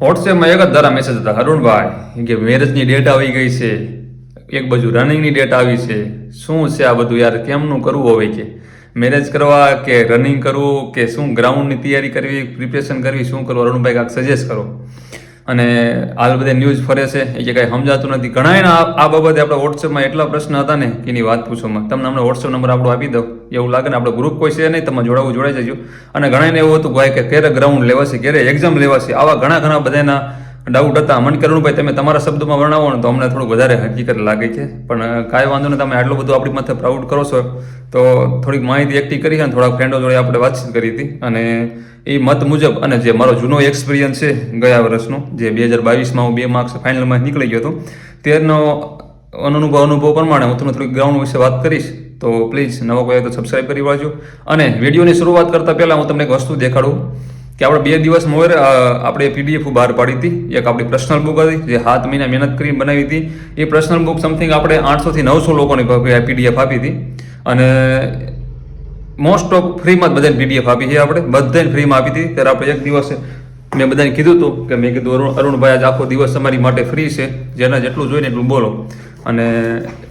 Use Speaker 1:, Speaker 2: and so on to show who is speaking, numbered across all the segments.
Speaker 1: વોટ્સએપમાં એક જ ધારા મેસેજ હતા, અરુણભાઈ કે મેરેજની ડેટ આવી ગઈ છે, એક બાજુ રનિંગની ડેટ આવી છે, શું છે આ બધું યાર, કેમનું કરવું હવે કે? મેરેજ કરવા કે રનિંગ કરવું કે શું ગ્રાઉન્ડની તૈયારી કરવી પ્રિપેરેશન કરવી, શું કરવું? અરુણભાઈ કાંક સજેસ્ટ કરો. અને હાલ બધા ન્યૂઝ ફરે છે, એ જે કાંઈ સમજાતું નથી. ઘણા એના આ આ બાબતે આપણા વોટ્સએપમાં એટલા પ્રશ્ન હતા ને એની વાત પૂછવામાં તમને અમને વોટ્સએપ નંબર આપણો આપી દો એવું લાગે ને આપણો ગ્રુપ કોઈ છે નહીં તમે જોડાવું જોડાઈ જજો. અને ઘણાને એવું હતું ભાઈ કે ક્યારે ગ્રાઉન્ડ લેવાશે, ક્યારે એક્ઝામ લેવાશે, આવા ઘણા ઘણા બધાના ડાઉટ હતા. મન કરણભાઈ તમે તમારા શબ્દોમાં વર્ણવો ને તો અમને થોડું વધારે હકીકત લાગે છે. પણ કાંઈ વાંધો નહીં, તમે આટલું બધું આપણી માથે પ્રાઉડ કરો છો, તો થોડીક માહિતી એકઠી કરી અને થોડાક ફ્રેન્ડો જોડે આપણે વાતચીત કરી હતી. અને એ મત મુજબ અને જે મારો જૂનો એક્સપિરિયન્સ છે ગયા વર્ષનો, જે બે હજાર બાવીસમાં હું બે માર્ક્સ ફાઇનલમાં નીકળી ગયો હતો, તેનો અનુભવ અનુભવ પ્રમાણે હું તમને થોડીક ગ્રાઉન્ડ વિશે વાત કરીશ. તો પ્લીઝ નવો કોઈ તો સબસ્ક્રાઈબ કરી વાળજો. અને વિડીયોની શરૂઆત કરતાં પહેલાં હું તમને એક વસ્તુ દેખાડું. કે આપણે બે દિવસ મોર આપણે પીડીએફ બહાર પાડી હતી. એક આપણી પર્સનલ બુક હતી, જે સાત મહિના મહેનત કરી બનાવી હતી. એ પર્સનલ બુક સમથિંગ આપણે આઠસોથી નવસો લોકોને પીડીએફ આપી હતી. અને મોસ્ટ ઓફ ફ્રીમાં જ બધાને પીડીએફ આપી છે આપણે. બધાને ફ્રીમાં આપી હતી. ત્યારે આપણે એક દિવસ મેં બધાને કીધું હતું કે મેં કીધું, અરુણ, અરુણભાઈ, આજ આખો દિવસ તમારી માટે ફ્રી છે. જેના જેટલું જોઈને એટલું બોલો. અને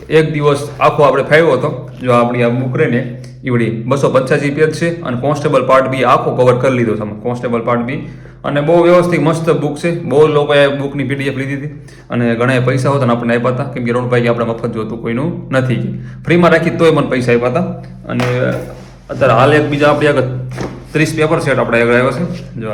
Speaker 1: એક દિવસ આખો આપણે ફાવ્યો હતો, જો આપણી આ બુક રહીને ઈવડી બસો પંચ્યાસી પેજ છે અને કોન્સ્ટેબલ પાર્ટ બી આખો કવર કરી લીધો છે. Constable part B. અને બહુ વ્યવસ્થિત મસ્ત બુક છે. બહુ લોકોએ બુકની પીડીએફ લીધી હતી. અને ઘણા પૈસા હતા આપણને આપ્યા હતા. કેમ કે અરુણભાઈ આપણે મફત જોતું કોઈનું નથી ફ્રીમાં રાખી તોય મને પૈસા આપ્યા હતા. અને અત્યારે હાલ એક બીજા આપણે આગળ ત્રીસ પેપર સેટ આપણે આગળ આવ્યો છે. જો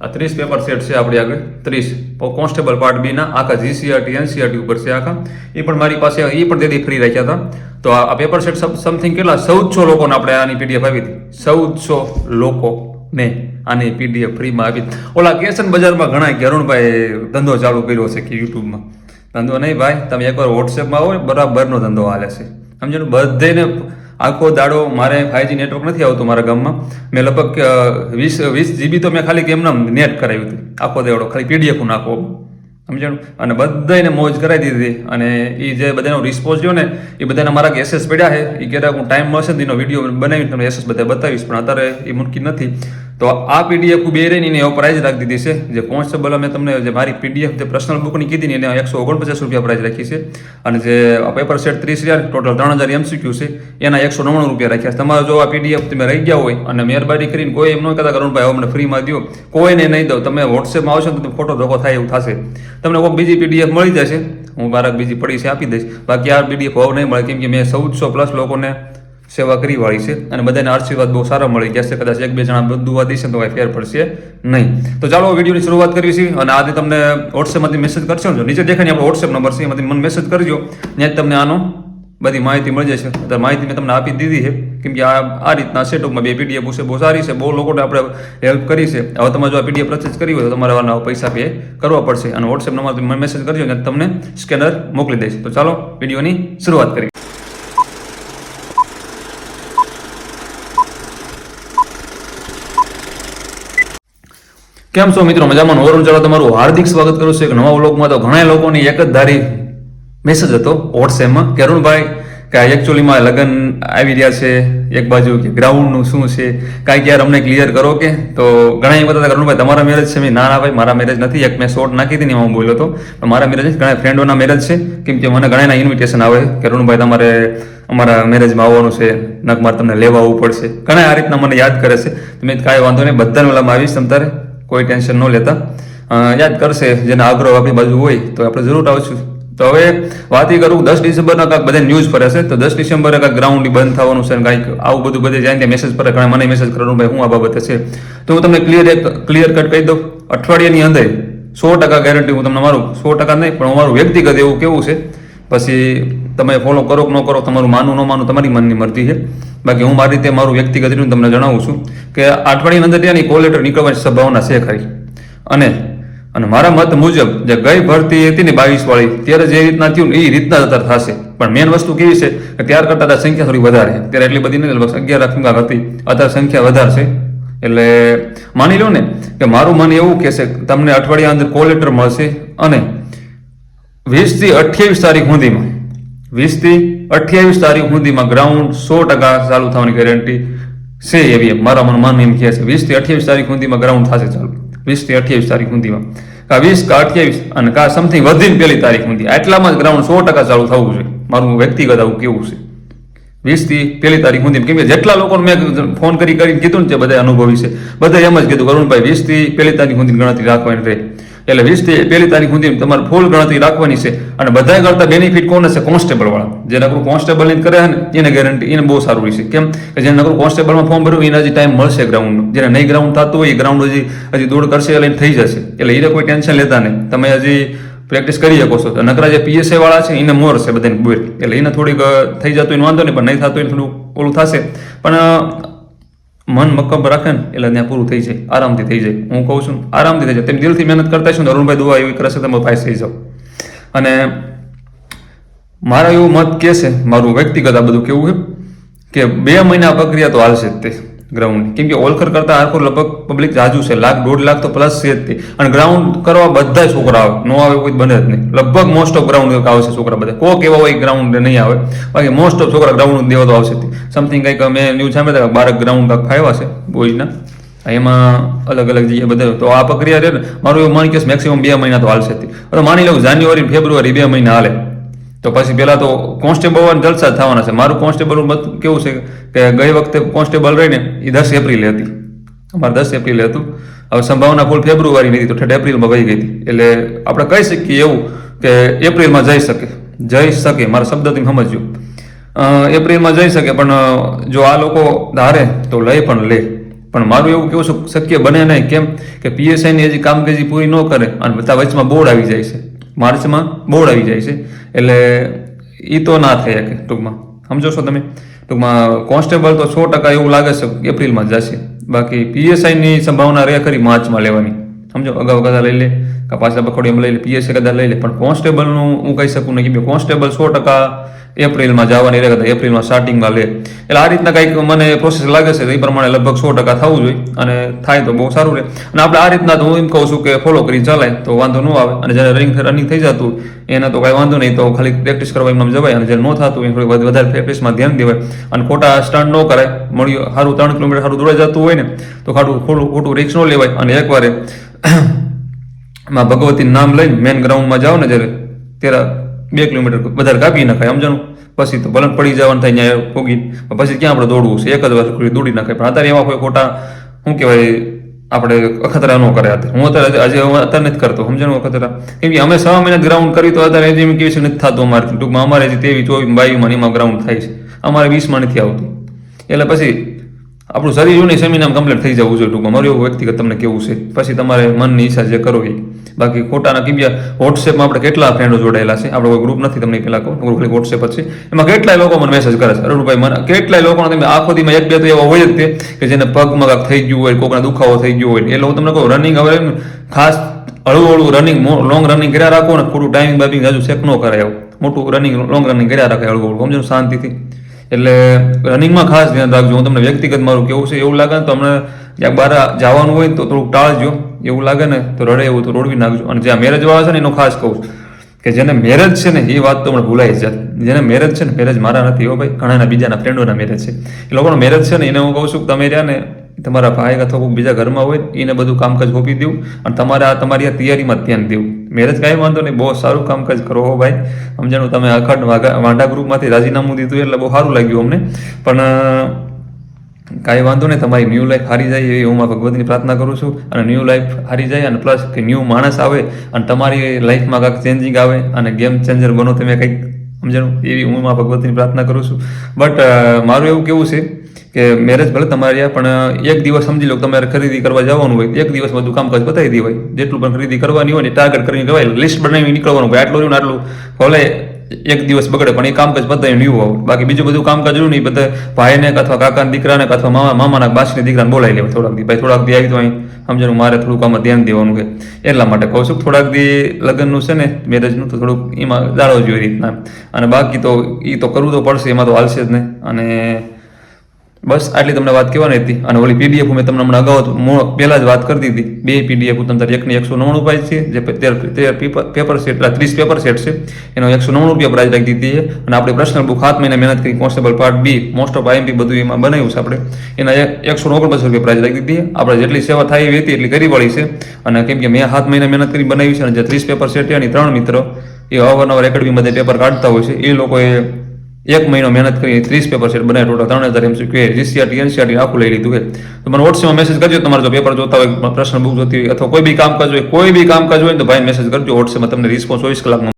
Speaker 1: આ ત્રીસ પેપર સેટ છે આપણી આગળ. ત્રીસ. કોન્સ્ટેબલ પાર્ટ બી ના, આખા જીસીઆરટી એનસીઆરટી ઉપર છે આખા. એ પણ મારી પાસે, એ પણ તેથી ફ્રી રાખ્યા હતા. તો આ પેપર સેટ સમથિંગ કેટલા? ચૌદસો લોકોને આપણે આની પીડીએફ આપી હતી. ચૌદસો લોકોને આની પીડીએફ ફ્રીમાં આવી ઓલા કેશન બજારમાં ઘણા ગરુણભાઈ ધંધો ચાલુ કર્યો છે કે યુટ્યુબમાં. ધંધો નહીં ભાઈ, તમે એકવાર વોટ્સએપમાં આવો બરાબરનો ધંધો હાલે છે. સમજો બધેને આખો દાડો મારે ફાઈવજી નેટવર્ક નથી આવતું મારા ગામમાં. મેં લગભગ વીસ વીસ જીબી તો મેં ખાલી કેમ નેટ કરાવ્યું હતું. આખો દાડો ખાલી પીડીએફ નાખો સમજાણું? અને બધાને મોજ કરાવી દીધી અને એ જે બધાનો રિસ્પોન્સ જો ને એ બધાના મારા એસએસ પડ્યા છે. એ ક્યારેક હું ટાઈમ મળશે ને એનો વીડિયો બનાવીને તમને એસએસ બધા બતાવીશ. પણ અત્યારે એ મૂકી નથી. તો આ પીડીએફ બે રહીને એની પ્રાઇઝ રાખી દીધી છે. જે કોન્સ્ટેબલ અમે તમને જે મારી પીડીએફ જે પર્સનલ બુકની કીધી ને એને એકસો ઓગણપચાસ રૂપિયા પ્રાઇઝ રાખી છે. અને જે પેપર સેટ ત્રીસ હજાર ટોટલ ત્રણ હજાર એમસીક્યુ છે. એના એકસો નવ્વાણું રૂપિયા રાખ્યા તમારે જો આ પીડીએફ તમે રહી ગયા હોય અને મહેરબાની કરીને કોઈ એમ ન કહેતા કરું ભાઈ હવે ફ્રીમાં દો કોઈને નહીં દો તમે વોટ્સએપમાં આવશો તો ફોટો ધોકો થાય એવું થશે. તમને કોઈ બીજી પીડીએફ મળી જશે. હું મારા બીજી પડી છે, આપી દઈશ. બાકી આ પીડીએફ હોવ નહીં મળે, કેમ કે મેં ચૌદસો પ્લસ લોકોને સેવા કરી વાળી છે અને બધાને આશીર્વાદ બહુ સારા મળી જશે કદાચ એક બે જણા વાત છે તો કાંઈ ફેર પડશે નહીં. તો ચાલો વિડીયોની શરૂઆત કરીએ છીએ અને આજે તમને વોટ્સએપમાંથી મેસેજ કરશો ને નીચે દેખાય આપણો વોટ્સએપ નંબર છે, એમાંથી મને મેસેજ કરજો. ત્યાં તમને આનો બધી માહિતી મળી જશે. અત્યારે માહિતી મેં તમને આપી દીધી છે, કેમ કે આ આ રીતના સેટઅપમાં બે પીડીએફ છે બહુ સારી છે, બહુ લોકોને આપણે હેલ્પ કરી છે. હવે તમે જો આ પીડીએફ પરચેસ કરી હોય તો તમારે આના પૈસા પે કરવા પડશે. અને વોટ્સએપ નંબર મેસેજ કરજો ને તમને સ્કેનર મોકલી દઈશ. તો ચાલો, વિડીયોની શરૂઆત કરીએ. કેમ છો મિત્રો? મજામાં? ઓવરઓલ ચાલો તમારું હાર્દિક સ્વાગત કરું છું એક નવા વ્લોગમાં. તો ઘણા લોકોની એક જ ધારી મેસેજ હતો વોટ્સએપમાં કે અરુણભાઈ, કે એકચ્યુઅલીમાં લગ્ન આવી રહ્યા છે, એક બાજુ કે ગ્રાઉન્ડનું શું છે, કાંઈક યાર અમને ક્લિયર કરો કે? તો ઘણા એમ બધા અરુણભાઈ, તમારા મેરેજ છે, મેં ના ના ભાઈ, મારા મેરેજ નથી, એક મેં શોર્ટ નાખી હતી ને હું બોલ્યો હતો. પણ મારા મેરેજ ઘણા ફ્રેન્ડોના મેરેજ છે. કેમ કે મને ઘણાના ઇન્વિટેશન આવે કે અરુણભાઈ, તમારે અમારા મેરેજમાં આવવાનું છે નક મારે તમને લેવા આવવું પડશે. ઘણા આ રીતના મને યાદ કરે છે. તો મેં કાંઈ વાંધો નહીં, બધાને ઓલામાં આવીશ તમ તારે. કોઈ ટેન્શન ન લેતા. યાદ કરશે જેના આગ્રહ આપણી બાજુ હોય તો આપણે જરૂર આવશું. તો હવે વાત એ કરું, દસ ડિસેમ્બરના કાંઈક બધા ન્યૂઝ પર હશે. તો દસ ડિસેમ્બરે કાંઈક ગ્રાઉન્ડ બંધ થવાનું છે કાંઈક આવું બધું બધે જાય ત્યાં મેસેજ પર ઘણા મને મેસેજ કરવાનું ભાઈ, હું આ બાબતે છે. તો હું તમને ક્લિયર ક્લિયર કટ કહી દઉં. અઠવાડિયાની અંદર સો ટકા ગેરંટી હું તમને મારું, સો ટકા નહીં, પણ મારું વ્યક્તિગત એવું કેવું છે. પછી તમે ફોલો કરો કે ન કરો, તમારું માનવું ન માનવું, તમારી મનની મરજી છે. બાકી હું મારી રીતે મારું વ્યક્તિગત રીતે તમને જણાવું છું કે અઠવાડિયાની અંદર ત્યાંની કોલ લેટર નીકળવાની સંભાવના છે ખરી. અને અને મારા મત મુજબ જે ગઈ ભરતી હતી ને બાવીસ વાળી ત્યારે જે રીતના થયું ને એ રીતના જ અત્યારે થશે. પણ મેન વસ્તુ કેવી છે કે ત્યાર કરતાં સંખ્યા થોડી વધારે ત્યારે એટલી બધી નથી લગભગ અગિયાર લાખ હતી. અત્યારે સંખ્યા વધારે છે. એટલે માની લો ને કે મારું મન એવું કહેશે તમને અઠવાડિયા અંદર કોલ લેટર મળશે અને વીસથી અઠ્યાવીસ તારીખ સુધીમાં વીસથી અઠ્યાવીસ તારીખ સુધીમાં ગ્રાઉન્ડ સો ટકા ચાલુ થવાની ગેરંટી છે એવી મારા મન મન એમ કહે છે. વીસથી અઠ્યાવીસ તારીખ સુધીમાં ગ્રાઉન્ડ થશે ચાલુ. વીસથી અઠ્યાવીસ તારીખ સુધીમાં. કા વીસ કા અઠ્યાવીસ અને કા સમથિંગ વધીને પહેલી તારીખ સુધી. આટલામાં જ ગ્રાઉન્ડ સો ટકા ચાલુ થવું છે. મારું વ્યક્તિગત આવું કેવું છે. વીસથી પહેલી તારીખ સુધી કેમ કે જેટલા લોકોને મેં ફોન કરી કરીને કીધું ને તે બધા અનુભવી છે. બધા એમ જ કીધું, કરુણભાઈ, વીસથી પહેલી તારીખ સુધી ગણતરી રાખવાની રહે. એટલે વીસથી પહેલી તારીખ સુધી તમારે ફૂલ ગણતરી રાખવાની છે અને બધા કરતા બેનિફિટ કોણ છે કોન્સ્ટેબલ વાળા. જે નકરું કોન્સ્ટેબલની કરે ને, એને ગેરંટી એને બહુ સારું રહેશે. કેમ કે જેને નકરું કોન્સ્ટેબલમાં ફોર્મ ભર્યું, એને હજી ટાઈમ મળશે ગ્રાઉન્ડ જેને નહીં ગ્રાઉન્ડ થતું હોય, એ ગ્રાઉન્ડ હજી હજી દોડ કરશે એટલે થઈ જશે. એટલે એને કોઈ ટેન્શન લેતા નહીં. તમે હજી પ્રેક્ટિસ કરી શકો છો. નકરા જે પીએસએ વાળા છે, એને મોર છે બધાને બોર. એટલે એને થોડીક થઈ જતું એને વાંધો નહીં, પણ નહીં થતું એને થોડું ઓલું થશે. પણ મન મક્કમ રાખે ને એટલે ત્યાં પૂરું થઈ જાય, આરામથી થઈ જાય. હું કહું છું, આરામથી થઈ જાય. તેમ દિલથી મહેનત કરતા છો ને અરુણભાઈ દુઆ એવી કરશે, તમે પાસ થઈ જાઓ. અને મારા એવું મત કે છે, મારું વ્યક્તિગત આ બધું કેવું છે, કે બે મહિના પ્રક્રિયા તો હાલશે જ તે. ગ્રાઉન્ડ કેમ કે ઓલખર કરતા આખો લગભગ પબ્લિક જાજુ છે. લાખ, દોઢ લાખ તો પ્લસ છે જ તે. અને ગ્રાઉન્ડ કરવા બધા છોકરા આવે નો આવે કોઈ બને જ નહીં. લગભગ મોસ્ટ ઓફ ગ્રાઉન્ડ આવશે છોકરા બધા. કોક એવા હોય ગ્રાઉન્ડ નહીં આવે. બાકી મોસ્ટ ઓફ છોકરા ગ્રાઉન્ડ દેવા તો આવશે સમથિંગ કંઈક મેં ન્યૂઝ સાંભળ્યા હતા બારક ગ્રાઉન્ડ કાંક ફાવ્યા છે બોયના એમાં અલગ અલગ જગ્યાએ બધા. તો આ પ્રક્રિયા ને, મારું એવું માની કે મેક્સિમમ બે મહિના તો હાલશે માની લઉં જાન્યુઆરી ફેબ્રુઆરી બે મહિના હાલે. તો પછી પહેલાં તો કોન્સ્ટેબલ જલસા જ થવાના છે. મારું કોન્સ્ટેબલ મત કેવું છે કે ગઈ વખતે કોન્સ્ટેબલ રહીને એ દસ એપ્રિલે હતી. અમારે દસ એપ્રિલે હતું. હવે સંભાવના ફૂલ ફેબ્રુઆરીની હતી તો ઠેઠ એપ્રિલમાં વહી ગઈ હતી. એટલે આપણે કહી શકીએ એવું કે એપ્રિલમાં જઈ શકે. જઈ શકે. મારા શબ્દથી સમજજો. અ, એપ્રિલમાં જઈ શકે પણ જો આ લોકો ધારે તો લઈ પણ લે. પણ મારું એવું કેવું શક્ય બને નહીં. કેમ કે પીએસઆઈની હજી કામગીરી પૂરી ન કરે અને બધા વચમાં બોર્ડ આવી જાય છે. માર્ચમાં બોર્ડ આવી જાય છે. એટલે એ તો ના થઈ શકે ટૂંકમાં. સમજો છો તમે? ટૂંકમાં કોન્સ્ટેબલ તો સો ટકા એવું લાગે છે, એપ્રિલમાં જશે. બાકી પીએસઆઈની સંભાવના રહે ખરી માર્ચમાં લેવાની. સમજો? અગાઉ કદા લઈ લે. કે પાછા બખોડીમાં લઈ લે પીએસએ કદાચ લઈ લે, પણ કોન્સ્ટેબલનું હું કહી શકું નહીં કે કોન્સ્ટેબલ સો ટકા એપ્રિલમાં જવાની રહે, કદાચ એપ્રિલમાં સ્ટાર્ટિંગમાં લે. એટલે આ રીતના કંઈક મને પ્રોસેસ લાગે છે એ પ્રમાણે લગભગ સો ટકા થવું જોઈએ અને થાય તો બહુ સારું રહે. અને આપણે આ રીતના તો હું એમ કહું છું કે ફોલો કરી ચાલાય, તો વાંધો ન આવે. અને જ્યારે રનિંગ રનિંગ થઈ જતું, એને તો કાંઈ વાંધો નહીં, તો ખાલી પ્રેક્ટિસ કરવા એમને જવાય. અને જ્યારે ન થતું એ થોડી વધારે પ્રેક્ટિસમાં ધ્યાન દેવાય. અને ખોટા સ્ટન્ટ ન કરાય. મળ્યું સારું ત્રણ કિલોમીટર સારું દોડાઈ જતું હોય ને, તો ખાટું ખોટું ખોટું રિક્સ ન લેવાય. અને એકવારે માં ભગવતી નામ લઈને મેન ગ્રાઉન્ડમાં જાઓ ને જ્યારે ત્યારે બે કિલોમીટર વધારે કાપી નખાય, સમજાણું? પછી તો ભલે પડી જવાનું થાય ત્યાં ભોગી. પછી ક્યાં આપણે દોડવું છે? એક જ વાર સુધી દોડી નાખાય. પણ અત્યારે એવા કોઈ ખોટા, શું કહેવાય, આપણે અખતરા ન કરે અત્યારે હું અત્યારે આજે અત્યારે નથી કરતો, સમજાણું અખતરા? કેમ કે અમે સવા મહિના ગ્રાઉન્ડ કરી તો અત્યારે એમ કેવી છે, નથી થતું અમારે. ટૂંકમાં અમારે હજી તેવી ચોવીસ બાવીસમાં એમાં ગ્રાઉન્ડ થાય છે. અમારે વીસમાં નથી આવતું. એટલે પછી આપણું શરીર જૂની સેમિનાર કમ્પ્લીટ થઈ જવું જોઈએ ટૂંકમાં. મારું એવું વ્યક્તિગત તમને કેવું છે. પછી તમારે મનની ઈચ્છા જે કરો એ. બાકી ખોટાના કીબ્યા વોટ્સએપમાં આપણે કેટલા ફ્રેન્ડો જોડાયેલા છે? આપણો કોઈ ગ્રુપ નથી તમને પેલા કહું ખાલી વોટ્સએપ છે. એમાં કેટલાય લોકો મને મેસેજ કરે છે, અરુણભાઈ, મને કેટલાય લોકોને તમે આખો દીમાં એક બે તો એવા હોય જ તે કે જેને પગમાં કાંક થઈ ગયું હોય, કોકના દુખાવો થઈ ગયો હોય. એટલે હું તમને કહું રનિંગ હવે ખાસ હળવું હળવું રનિંગ લોંગ રનિંગ કર્યા રાખો ને થોડું ટાઈમિંગ બાઈમિંગ હજુ શેક ન કરાય મોટું રનિંગ લોંગ રનિંગ કર્યા રાખે હળવું હળવું સમજો શાંતિથી. એટલે રનિંગમાં ખાસ ધ્યાન રાખજો. હું તમને વ્યક્તિગત મારું કેવું છે એવું લાગે તો અમને ક્યાંક બહાર જવાનું હોય તો થોડુંક ટાળજો, એવું લાગે ને તો રડે એવું તો રોડવી નાખજો. અને જ્યાં મેરેજ વાળા છે ને, એનું ખાસ કહું કે જેને મેરેજ છે ને, એ વાત તો મને ભૂલાઈ જાય જેને મેરેજ છે ને મેરેજ મારા નથી, હો ભાઈ. ઘણાના બીજાના ફ્રેન્ડોના મેરેજ છે. એ લોકોનો મેરેજ છે ને, એને હું કહું છું કે તમે રહ્યા ને, તમારા ભાઈ અથવા કોઈ બીજા ઘરમાં હોય, એને બધું કામકાજ સોંપી દેવું અને તમારે આ તમારી આ તૈયારીમાં ધ્યાન દેવું. મેરેજ કાંઈ વાંધો નહીં, બહુ સારું કામકાજ કરો હો ભાઈ. સમજાણું, તમે અખંડ વાંડા ગ્રુપમાંથી રાજીનામું દીધું એટલે બહુ સારું લાગ્યું અમને. પણ કાંઈ વાંધો નહીં, તમારી ન્યૂ લાઈફ હારી જાય એવી હું માં ભગવતીની પ્રાર્થના કરું છું અને ન્યૂ લાઈફ હારી જાય અને પ્લસ કે ન્યૂ માણસ આવે અને તમારી લાઈફમાં કાંઈક ચેન્જિંગ આવે અને ગેમ ચેન્જર બનો તમે કંઈક સમજણ? એવી હું માં ભગવતીની પ્રાર્થના કરું છું. બટ મારું એવું કેવું છે કે મેરેજ ભલે તમારે પણ એક દિવસ સમજી લો તમારે ખરીદી કરવા જવાનું હોય, એક દિવસ બધું કામકાજ બતાવી દેવાય જેટલું પણ ખરીદી કરવાની હોય ને ટાર્ગેટ કરીને કહેવાય લિસ્ટ બનાવી નીકળવાનું હોય, આટલું રહ્યું આટલું, ભલે એક દિવસ બગડે, પણ એ કામકાજ બતાવી નહીં આવું બાકી બીજું બધું કામકાજ રહ્યું નહીં બધા ભાઈને અથવા કાકાના દીકરાને અથવા મામા, મામાના બાસની દીકરાને બોલાવી લેવા થોડાક દી. ભાઈ, થોડાક દી આવી તો અહીં. સમજણ મારે થોડુંક આમાં ધ્યાન દેવાનું કે એટલા માટે કહું છું થોડાક દી લગ્નનું છે ને મેરેજનું, તો થોડુંક એમાં જાળવજો જોઈએ રીતના. અને બાકી તો એ તો કરવું તો પડશે, એમાં તો હાલશે જ નહીં. અને બસ આટલી તમને વાત કહેવાની હતી અને ઓલી પીડીએફ મેં તમને હમણાં અગાઉ પહેલાં જ વાત કરી દીધી. બે પીડીએફ તમને એકની એકસો નવ્વાણું રૂપિયા છે, જે તેર પેપર સેટ ત્રીસ પેપર સેટ છે, એનો એકસો નવ્વાણું રૂપિયા પ્રાઇસ રાખી દીધી છે. અને આપણે પર્સનલ બુક હાથ મહિને મહેનત કરી constable part B most of IMP બધું એમાં બનાવ્યું છે આપણે. એના એકસો ઓગણપચાસ રૂપિયા પ્રાઇસ રાખી દીધી આપણે જેટલી સેવા થાય એવી હતી એટલી કરી વળી છે. અને કેમ કે મેં હાથ મહિને મહેનત કરી બનાવી છે અને જે ત્રીસ પેપર સેટ છે એની ત્રણ મિત્રો એ અવારનવાર એકેડમી બધે પેપર કાઢતા હોય છે. એ લોકોએ એક મહિનો મહેનત કરી, ત્રીસ પેપર સેટ બનાવે ટોટલ ત્રણ હજાર એમસીક્યુ એ જીસીઆરટી એનસીઆરટી આખું લઈ લીધું હોય તો મને વોટ્સએપમાં મેસેજ કરજો, તમારે જો પેપર જોતા હોય, પ્રશ્ન બુક જોતી હોય, અથવા કોઈ બી કામકાજ હોય, કોઈ બી કામકાજ હોય તો ભાઈ મેસેજ કરજો વોટ્સએપમાં તમને રિસ્પોન્સ ચોવીસ કલાકમાં